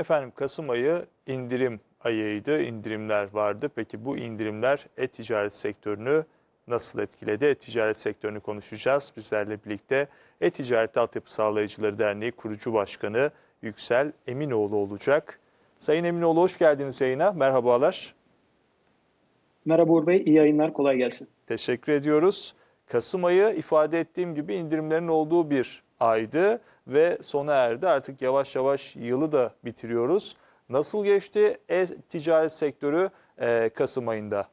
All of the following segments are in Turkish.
Efendim Kasım ayı indirim ayıydı, indirimler vardı. Peki bu indirimler e-ticaret sektörünü nasıl etkiledi? E-ticaret sektörünü konuşacağız. Bizlerle birlikte E-Ticaret Altyapı Sağlayıcıları Derneği kurucu başkanı Yüksel Eminoğlu olacak. Sayın Eminoğlu hoş geldiniz yayına. Merhabalar. Merhaba Uğur Bey, iyi yayınlar, kolay gelsin. Teşekkür ediyoruz. Kasım ayı ifade ettiğim gibi indirimlerin olduğu bir aydı ve sona erdi. Artık yavaş yavaş yılı da bitiriyoruz. Nasıl geçti e-ticaret sektörü e, Kasım ayında?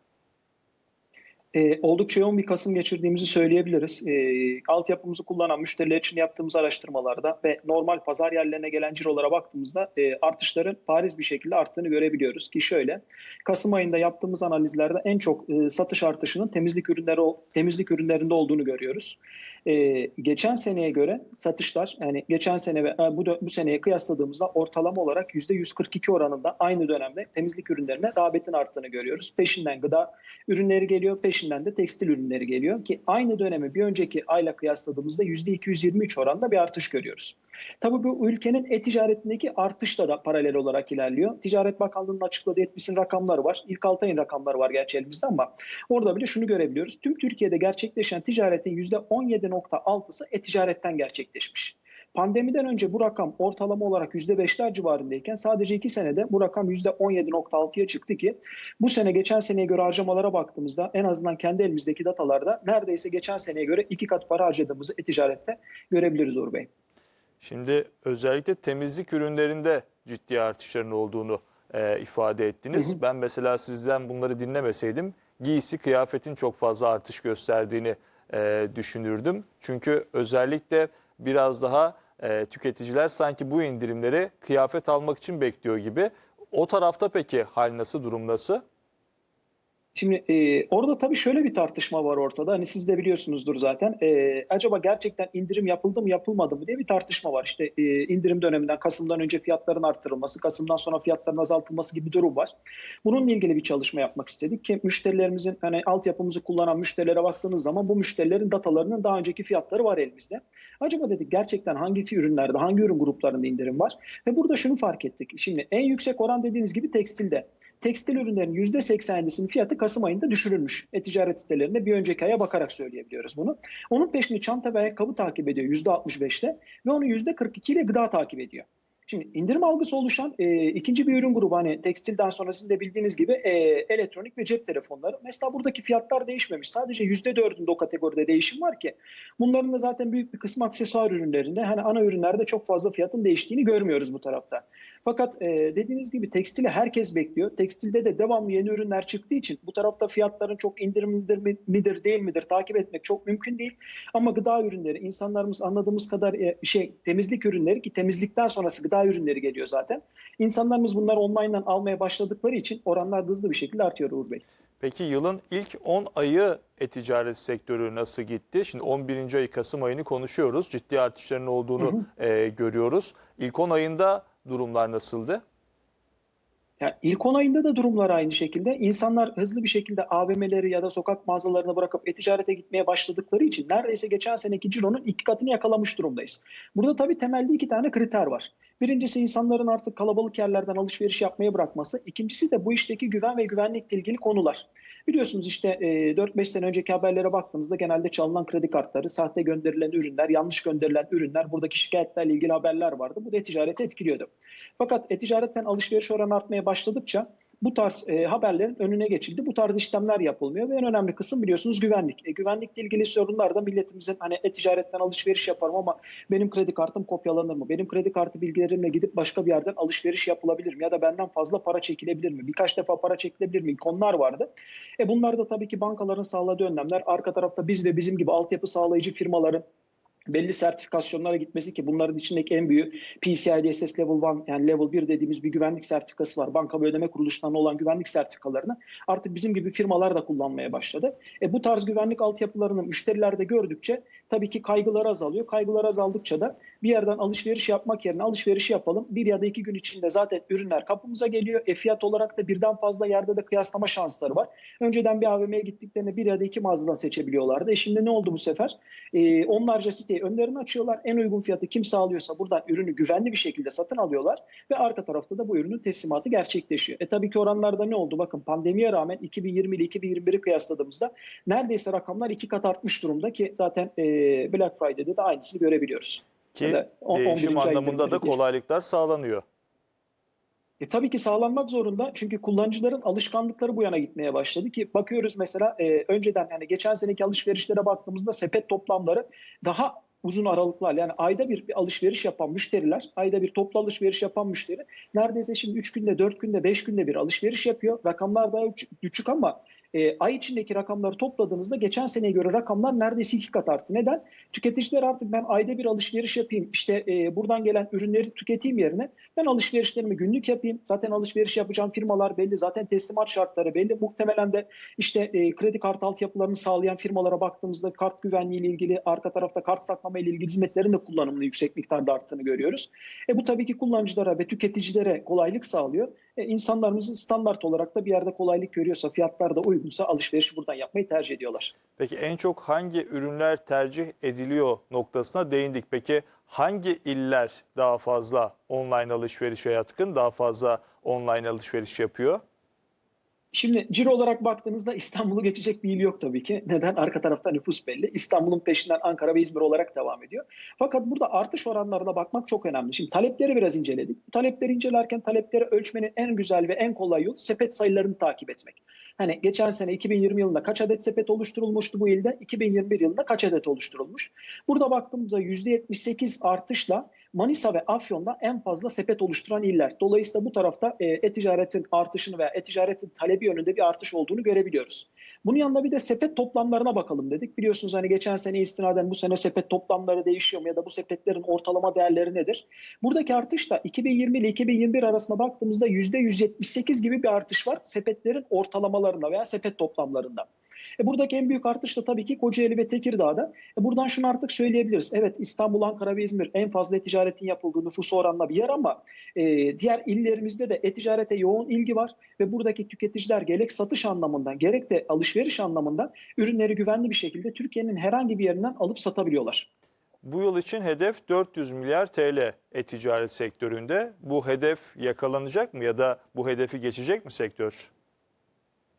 Ee, oldukça yoğun bir Kasım geçirdiğimizi söyleyebiliriz. Ee, altyapımızı kullanan müşteriler için yaptığımız araştırmalarda ve normal pazar yerlerine gelen cirolara baktığımızda e, artışların bariz bir şekilde arttığını görebiliyoruz. Ki şöyle, Kasım ayında yaptığımız analizlerde en çok e, satış artışının temizlik ürünleri temizlik ürünlerinde olduğunu görüyoruz. Ee, geçen seneye göre satışlar yani geçen sene ve e, bu, bu seneye kıyasladığımızda ortalama olarak %142 oranında aynı dönemde temizlik ürünlerine rağbetin arttığını görüyoruz. Peşinden gıda ürünleri geliyor, peşinden de tekstil ürünleri geliyor ki aynı dönemi bir önceki ayla kıyasladığımızda %223 oranda bir artış görüyoruz. Tabii bu ülkenin e-ticaretindeki artışla da paralel olarak ilerliyor. Ticaret Bakanlığı'nın açıkladığı etbisin rakamları var. İlk 6 ayın rakamları var gerçi elimizde ama orada bile şunu görebiliyoruz. Tüm Türkiye'de gerçekleşen ticaretin %17.6'sı e-ticaretten gerçekleşmiş. Pandemiden önce bu rakam ortalama olarak %5'ler civarındayken sadece 2 senede bu rakam %17.6'ya çıktı ki bu sene geçen seneye göre harcamalara baktığımızda en azından kendi elimizdeki datalarda neredeyse geçen seneye göre iki kat para harcadığımızı e-ticarette görebiliriz Uğur Bey. Şimdi özellikle temizlik ürünlerinde ciddi artışların olduğunu e, ifade ettiniz. Hı hı. Ben mesela sizden bunları dinlemeseydim giysi kıyafetin çok fazla artış gösterdiğini e, düşünürdüm. Çünkü özellikle biraz daha e, tüketiciler sanki bu indirimleri kıyafet almak için bekliyor gibi. O tarafta peki hal nasıl, durum nasıl? Şimdi e, orada tabii şöyle bir tartışma var ortada. Hani siz de biliyorsunuzdur zaten. E, acaba gerçekten indirim yapıldı mı yapılmadı mı diye bir tartışma var. İşte e, indirim döneminden Kasım'dan önce fiyatların arttırılması, Kasım'dan sonra fiyatların azaltılması gibi bir durum var. Bununla ilgili bir çalışma yapmak istedik ki müşterilerimizin hani altyapımızı kullanan müşterilere baktığınız zaman bu müşterilerin datalarının daha önceki fiyatları var elimizde. Acaba dedik gerçekten hangi ürünlerde, hangi ürün gruplarında indirim var? Ve burada şunu fark ettik. Şimdi en yüksek oran dediğiniz gibi tekstilde tekstil ürünlerin %80'lisinin fiyatı Kasım ayında düşürülmüş. E-ticaret sitelerinde bir önceki aya bakarak söyleyebiliyoruz bunu. Onun peşini çanta ve ayakkabı takip ediyor %65'te ve onu %42 ile gıda takip ediyor. Şimdi indirim algısı oluşan e, ikinci bir ürün grubu hani tekstilden sonra sizin de bildiğiniz gibi e, elektronik ve cep telefonları. Mesela buradaki fiyatlar değişmemiş. Sadece %4'ünde o kategoride değişim var ki. Bunların da zaten büyük bir kısmı aksesuar ürünlerinde. Hani ana ürünlerde çok fazla fiyatın değiştiğini görmüyoruz bu tarafta. Fakat e, dediğiniz gibi tekstili herkes bekliyor. Tekstilde de devamlı yeni ürünler çıktığı için bu tarafta fiyatların çok indirimlidir midir değil midir takip etmek çok mümkün değil. Ama gıda ürünleri insanlarımız anladığımız kadar e, şey temizlik ürünleri ki temizlikten sonrası gıda ürünleri geliyor zaten. İnsanlarımız bunları online'dan almaya başladıkları için oranlar hızlı bir şekilde artıyor Uğur Bey. Peki yılın ilk 10 ayı e-ticaret sektörü nasıl gitti? Şimdi 11. ayı Kasım ayını konuşuyoruz. Ciddi artışların olduğunu hı hı. E, görüyoruz. İlk 10 ayında durumlar nasıldı? Yani ilk 10 ayında da durumlar aynı şekilde. İnsanlar hızlı bir şekilde AVM'leri ya da sokak mağazalarına bırakıp e-ticarete gitmeye başladıkları için neredeyse geçen seneki cironun iki katını yakalamış durumdayız. Burada tabii temelde iki tane kriter var. Birincisi insanların artık kalabalık yerlerden alışveriş yapmaya bırakması. İkincisi de bu işteki güven ve güvenlikle ilgili konular. Biliyorsunuz işte 4-5 sene önceki haberlere baktığımızda genelde çalınan kredi kartları, sahte gönderilen ürünler, yanlış gönderilen ürünler, buradaki şikayetlerle ilgili haberler vardı. Bu da e-ticareti etkiliyordu. Fakat e-ticaretten alışveriş oranı artmaya başladıkça bu tarz e, haberlerin önüne geçildi. Bu tarz işlemler yapılmıyor ve en önemli kısım biliyorsunuz güvenlik. E, güvenlikle ilgili sorunlar da milletimizin hani e-ticaretten alışveriş yaparım ama benim kredi kartım kopyalanır mı? Benim kredi kartı bilgilerimle gidip başka bir yerden alışveriş yapılabilir mi? Ya da benden fazla para çekilebilir mi? Birkaç defa para çekilebilir mi? Konular vardı. E bunlar da tabii ki bankaların sağladığı önlemler. Arka tarafta biz ve bizim gibi altyapı sağlayıcı firmaların belli sertifikasyonlara gitmesi ki bunların içindeki en büyüğü PCI DSS Level 1 yani Level 1 dediğimiz bir güvenlik sertifikası var. Banka ve ödeme kuruluşlarına olan güvenlik sertifikalarını artık bizim gibi firmalar da kullanmaya başladı. E, bu tarz güvenlik altyapılarını müşteriler de gördükçe tabii ki kaygılar azalıyor. Kaygılar azaldıkça da bir yerden alışveriş yapmak yerine alışveriş yapalım. Bir ya da iki gün içinde zaten ürünler kapımıza geliyor. E fiyat olarak da birden fazla yerde de kıyaslama şansları var. Önceden bir AVM'ye gittiklerinde bir ya da iki mağazadan seçebiliyorlardı. E şimdi ne oldu bu sefer? E, onlarca siteyi önlerini açıyorlar. En uygun fiyatı kim sağlıyorsa buradan ürünü güvenli bir şekilde satın alıyorlar. Ve arka tarafta da bu ürünün teslimatı gerçekleşiyor. E tabii ki oranlarda ne oldu? Bakın pandemiye rağmen 2020 ile 2021'i kıyasladığımızda neredeyse rakamlar iki kat artmış durumda ki zaten e, Black Friday'de de aynısını görebiliyoruz. Ki Ya da on- değişim 11. ay anlamında da kolaylıklar sağlanıyor. E, tabii ki sağlanmak zorunda çünkü kullanıcıların alışkanlıkları bu yana gitmeye başladı ki bakıyoruz mesela e, önceden yani geçen seneki alışverişlere baktığımızda sepet toplamları daha uzun aralıklarla yani ayda bir, bir alışveriş yapan müşteriler, ayda bir toplu alışveriş yapan müşteri neredeyse şimdi 3 günde, 4 günde, 5 günde bir alışveriş yapıyor. Rakamlar daha üç- düşük ama e, ay içindeki rakamları topladığınızda geçen seneye göre rakamlar neredeyse iki kat arttı. Neden? Tüketiciler artık ben ayda bir alışveriş yapayım, işte e, buradan gelen ürünleri tüketeyim yerine ben alışverişlerimi günlük yapayım. Zaten alışveriş yapacağım firmalar belli, zaten teslimat şartları belli. Muhtemelen de işte e, kredi kart altyapılarını sağlayan firmalara baktığımızda kart güvenliği ile ilgili, arka tarafta kart saklama ile ilgili hizmetlerin de kullanımını yüksek miktarda arttığını görüyoruz. E, bu tabii ki kullanıcılara ve tüketicilere kolaylık sağlıyor. E, standart olarak da bir yerde kolaylık görüyorsa, fiyatlar da uygunsa alışverişi buradan yapmayı tercih ediyorlar. Peki en çok hangi ürünler tercih ediliyor noktasına değindik. Peki hangi iller daha fazla online alışverişe yatkın, daha fazla online alışveriş yapıyor? Şimdi ciro olarak baktığınızda İstanbul'u geçecek bir il yok tabii ki. Neden? Arka tarafta nüfus belli. İstanbul'un peşinden Ankara ve İzmir olarak devam ediyor. Fakat burada artış oranlarına bakmak çok önemli. Şimdi talepleri biraz inceledik. Talepleri incelerken talepleri ölçmenin en güzel ve en kolay yolu sepet sayılarını takip etmek. Hani geçen sene 2020 yılında kaç adet sepet oluşturulmuştu bu ilde? 2021 yılında kaç adet oluşturulmuş? Burada baktığımızda %78 artışla Manisa ve Afyon'da en fazla sepet oluşturan iller. Dolayısıyla bu tarafta e, e-ticaretin artışını veya e-ticaretin talebi yönünde bir artış olduğunu görebiliyoruz. Bunun yanında bir de sepet toplamlarına bakalım dedik. Biliyorsunuz hani geçen sene istinaden bu sene sepet toplamları değişiyor mu ya da bu sepetlerin ortalama değerleri nedir? Buradaki artış da 2020 ile 2021 arasında baktığımızda %178 gibi bir artış var sepetlerin ortalamalarında veya sepet toplamlarında. E buradaki en büyük artış da tabii ki Kocaeli ve Tekirdağ'da. E buradan şunu artık söyleyebiliriz. Evet İstanbul, Ankara ve İzmir en fazla e-ticaretin yapıldığı nüfusu oranla bir yer ama e, diğer illerimizde de e-ticarete yoğun ilgi var ve buradaki tüketiciler gerek satış anlamından gerek de alışveriş anlamında ürünleri güvenli bir şekilde Türkiye'nin herhangi bir yerinden alıp satabiliyorlar. Bu yıl için hedef 400 milyar TL e-ticaret sektöründe. Bu hedef yakalanacak mı ya da bu hedefi geçecek mi sektör?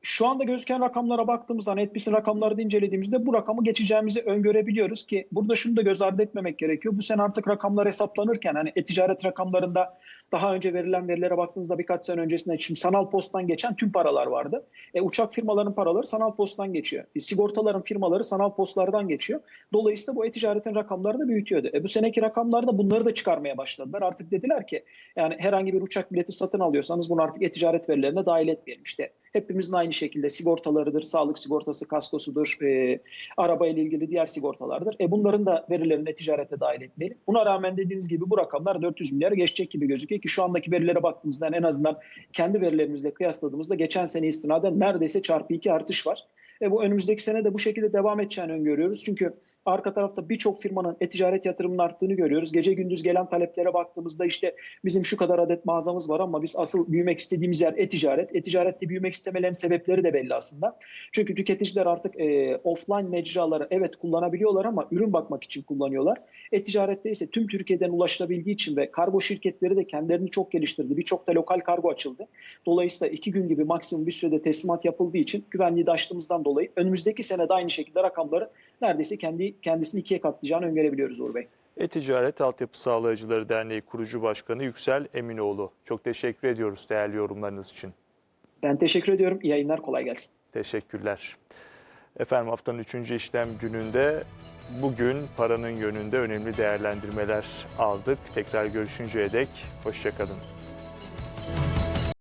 Şu anda gözüken rakamlara baktığımızda Netbis'in rakamlarını incelediğimizde bu rakamı geçeceğimizi öngörebiliyoruz ki burada şunu da göz ardı etmemek gerekiyor. Bu sene artık rakamlar hesaplanırken hani e-ticaret rakamlarında daha önce verilen verilere baktığınızda birkaç sene öncesinde şimdi sanal posttan geçen tüm paralar vardı. E, uçak firmaların paraları sanal posttan geçiyor. E, sigortaların firmaları sanal postlardan geçiyor. Dolayısıyla bu e-ticaretin rakamları da büyütüyordu. E, bu seneki rakamlarda bunları da çıkarmaya başladılar. Artık dediler ki yani herhangi bir uçak bileti satın alıyorsanız bunu artık e-ticaret verilerine dahil etmeyelim. İşte hepimizin aynı şekilde sigortalarıdır, sağlık sigortası, kaskosudur, e, araba ile ilgili diğer sigortalardır. E, bunların da verilerini e-ticarete dahil etmeyelim. Buna rağmen dediğiniz gibi bu rakamlar 400 milyara geçecek gibi gözüküyor ki şu andaki verilere baktığımızda en azından kendi verilerimizle kıyasladığımızda geçen sene istinaden neredeyse çarpı iki artış var. E, bu önümüzdeki sene de bu şekilde devam edeceğini öngörüyoruz. Çünkü arka tarafta birçok firmanın e-ticaret yatırımının arttığını görüyoruz. Gece gündüz gelen taleplere baktığımızda işte bizim şu kadar adet mağazamız var ama biz asıl büyümek istediğimiz yer e-ticaret. E-ticarette büyümek istemelerinin sebepleri de belli aslında. Çünkü tüketiciler artık e, offline mecraları evet kullanabiliyorlar ama ürün bakmak için kullanıyorlar. E-ticarette ise tüm Türkiye'den ulaşılabildiği için ve kargo şirketleri de kendilerini çok geliştirdi. Birçok da lokal kargo açıldı. Dolayısıyla iki gün gibi maksimum bir sürede teslimat yapıldığı için güvenliği de aştığımızdan dolayı önümüzdeki sene de aynı şekilde rakamları neredeyse kendi kendisini ikiye katlayacağını öngörebiliyoruz Uğur Bey. E-Ticaret Altyapı Sağlayıcıları Derneği kurucu başkanı Yüksel Eminoğlu. Çok teşekkür ediyoruz değerli yorumlarınız için. Ben teşekkür ediyorum. İyi yayınlar, kolay gelsin. Teşekkürler. Efendim haftanın 3. işlem gününde bugün paranın yönünde önemli değerlendirmeler aldık. Tekrar görüşünceye dek hoşçakalın.